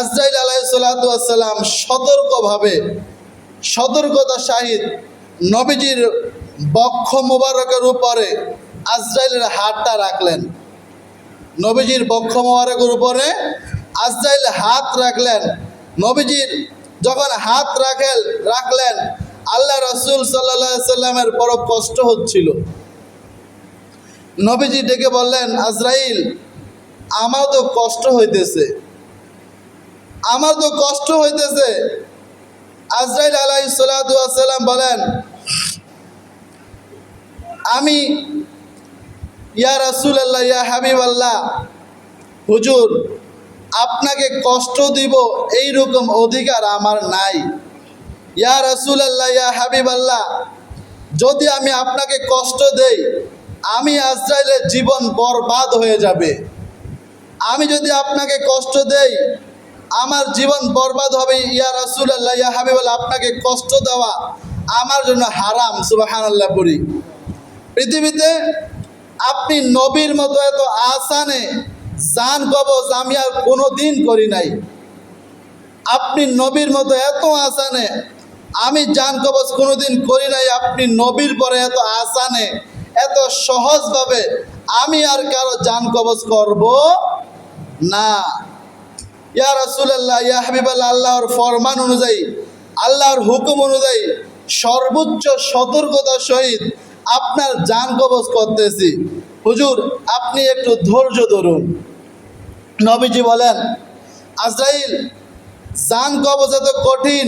আজরাইল আলাইসাল্লাম সতর্কভাবে সতর্কতা সাহিত নবীজির বক্ষ মোবারকের উপরে আজরাইলের হাতটা রাখলেন। নবীজির বক্ষ মোবারকের উপরে আজরাইল হাত রাখলেন। নবীজির যখন হাত রাখেল রাখলেন, আল্লাহ রসুল সাল্লা সাল্লামের বড় কষ্ট হচ্ছিল। নবীজি ডেকে বললেন, আজরাইল আমার তো কষ্ট হইতেছে। আমার তো কষ্ট হইতেছে। আজরাইল আলাই সাল্লাম বলেন, আমি, ইয়া রাসুল আল্লাহ ইয়া হাবিব আল্লাহ হুজুর, আপনাকে কষ্ট দিব এই রকম অধিকার আমার নাই। ইয়া রাসুল আল্লাহ ইয়া হাবিব আল্লাহ যদি আমি আপনাকে কষ্ট দেই, আমি আজরাইলের জীবন বরবাদ হয়ে যাবে। আমি যদি আপনাকে কষ্ট দেই আমার জীবন বরবাদ হবে, ইয়া রাসুল আল্লাহ ইয়া হাবিব আল্লাহ আপনাকে কষ্ট দেওয়া আমার জন্য হারাম সুবাহান আল্লাহ পড়ি। পৃথিবীতে আপনি নবীর মতো এত আসানে, জান কবজ আমি আর কোনো দিন করি নাই। আপনি নবীর মতো এত আসানে, আমি জান কবজ কোনোদিন করি নাই, আপনি নবীর পরে এত আসানে, এত সহজভাবে আমি আর কারও জান কবজ করব না। ইয়া রাসুলাল্লাহ, ইয়া হাবিবাল্লাহ, আল্লাহর ফরমান অনুযায়ী, আল্লাহর হুকুম অনুযায়ী সর্বোচ্চ সতর্কতার সহিত আপনার জান কবজ করতেছি। হুজুর, আপনি একটু ধৈর্য ধরুন। নবীজি বলেন, আজরাইল জান কবজ এত কঠিন।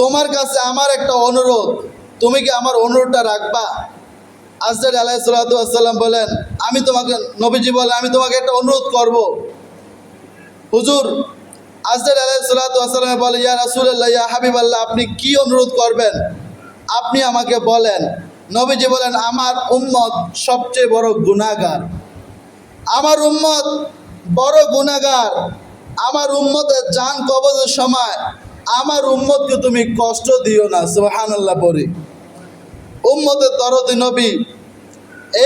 তোমার কাছে আমার একটা অনুরোধ, তুমি কি আমার অনুরোধটা রাখবা? আজরাইল আলাহ সাল্লাম বলেন, আমি তোমাকে, নবীজি বলেন, আমি তোমাকে একটা অনুরোধ করব। হুজুর, আজরাইল আলাহ সাল্লাম বলে, ইয়া রাসুল্লাহ ইয়া হাবিব আল্লাহ আপনি কি অনুরোধ করবেন? আপনি আমাকে বলেন, নবীজি বলেন, আমার উম্মত সবচেয়ে বড় গুণাগার আমার উম্মত বড় গুণাগার আমার উম্মতের যান কবজের সময় আমার উম্মতকে তুমি কষ্ট দিও না। সুহান আল্লাহ পরি উম্মতের দরদি নবী,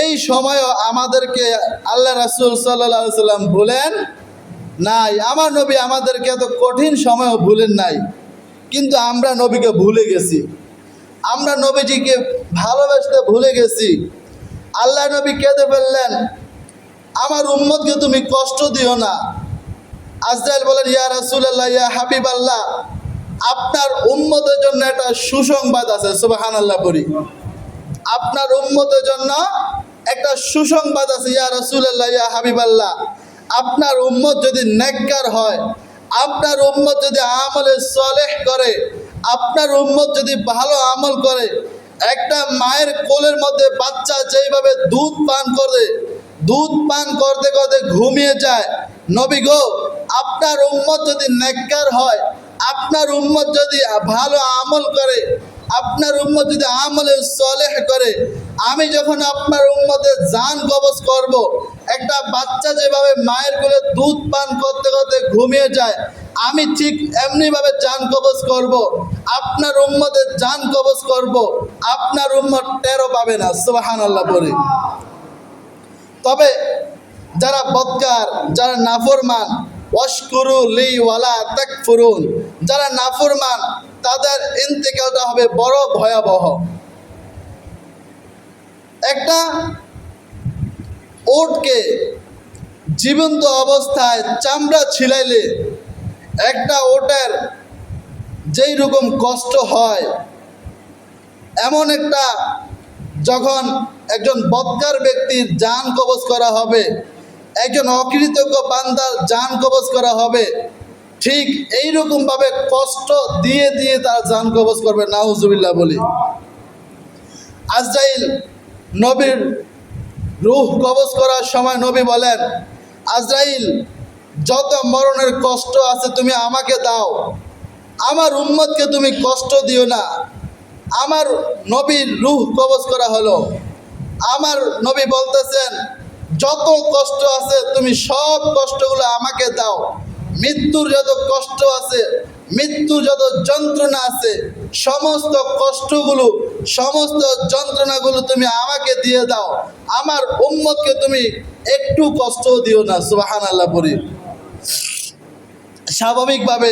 এই সময়ও আমাদেরকে আল্লাহ রাসুল সাল্লাহ সাল্লাম ভুলেন নাই। আমার নবী আমাদেরকে এত কঠিন সময়ও ভুলেন নাই। কিন্তু আমরা নবীকে ভুলে গেছি। আমরা নবীজিকে ভালোবাসতে ভুলে গেছি। আল্লাহ নবী কেঁদে ফেললেন। আমার উম্মতকে তুমি কষ্ট দিও না। আজরাইল বলেন, ইয়া রাসুল্লাহ ইয়া হাবিব আল্লাহ আপনার উম্মতের জন্য একটা সুসংবাদ আছে সুবাহান আল্লাহ বলি আপনার উম্মতের জন্য একটা সুসংবাদ আছে, ইয়া রাসুল্লাহ ইয়া হাবিব আল্লাহ আপনার উম্মত যদি নেককার হয়, আপনার উম্মত যদি আমলে সলেহ করে, আপনার উম্মত যদি ভালো আমল করে, একটা মায়ের কোলের মধ্যে বাচ্চা যেইভাবে দুধ পান করে, দুধ পান করতে করতে ঘুমিয়ে যায়। নবী গো, আপনার উম্মত যদি নেককার হয়, আপনার উম্মত যদি ভালো আমল করে আপনার উম্মত যদি আমলে সলেহ করে, আমি যখন আপনার উম্মতের জান কবজ করব, একটা বাচ্চা যেভাবে মায়ের কোলে দুধ পান করতে করতে ঘুমিয়ে যায়, আমি ঠিক এমনিভাবে জান কবজ করব, আপনার উম্মতের জান কবজ করব, আপনার উম্মত টেরো পাবে না সুবাহান আল্লাহ বলে তবে যারা বদকার, যারা নাফরমান, ওয়াশকুরু লি ওয়ালা তাকফুরুন, যারা নাফরমান তাদের ইন্তেকালটা হবে বড় ভয়াবহ। একটা ওটকে জীবন্ত অবস্থায় চামড়া ছিলাইলে একটা ওটের যেই রকম কষ্ট হয়, এমন একটা যখন একজন বদকার ব্যক্তির যান কবজ করা হবে, একজন অকৃতজ্ঞ বান্দার যান কবজ করা হবে ঠিক এইরকমভাবে কষ্ট দিয়ে দিয়ে তার জান কবজ করবে, নাউজুবিল্লাহ বলি। আজরাইল নবীর রুহ কবজ করার সময় নবী বলেন, আজরাইল, যত মরণের কষ্ট আছে তুমি আমাকে দাও। আমার উম্মতকে তুমি কষ্ট দিও না। আমার নবীর রুহ কবজ করা হলো। আমার নবী বলতেছেন, যত কষ্ট আছে তুমি সব কষ্টগুলো আমাকে দাও। মৃত্যুর যত কষ্ট আছে, মৃত্যুর যত যন্ত্রণা আছে, সমস্ত কষ্টগুলো, সমস্ত যন্ত্রণাগুলো তুমি আমাকে দিয়ে দাও। আমার উম্মতকে তুমি একটু কষ্ট দিও না সুবাহান আল্লাহ বলি স্বাভাবিকভাবে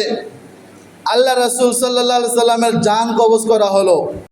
আল্লাহ রসুল সাল্লাহ সাল্লামের যান কবজ করা হলো।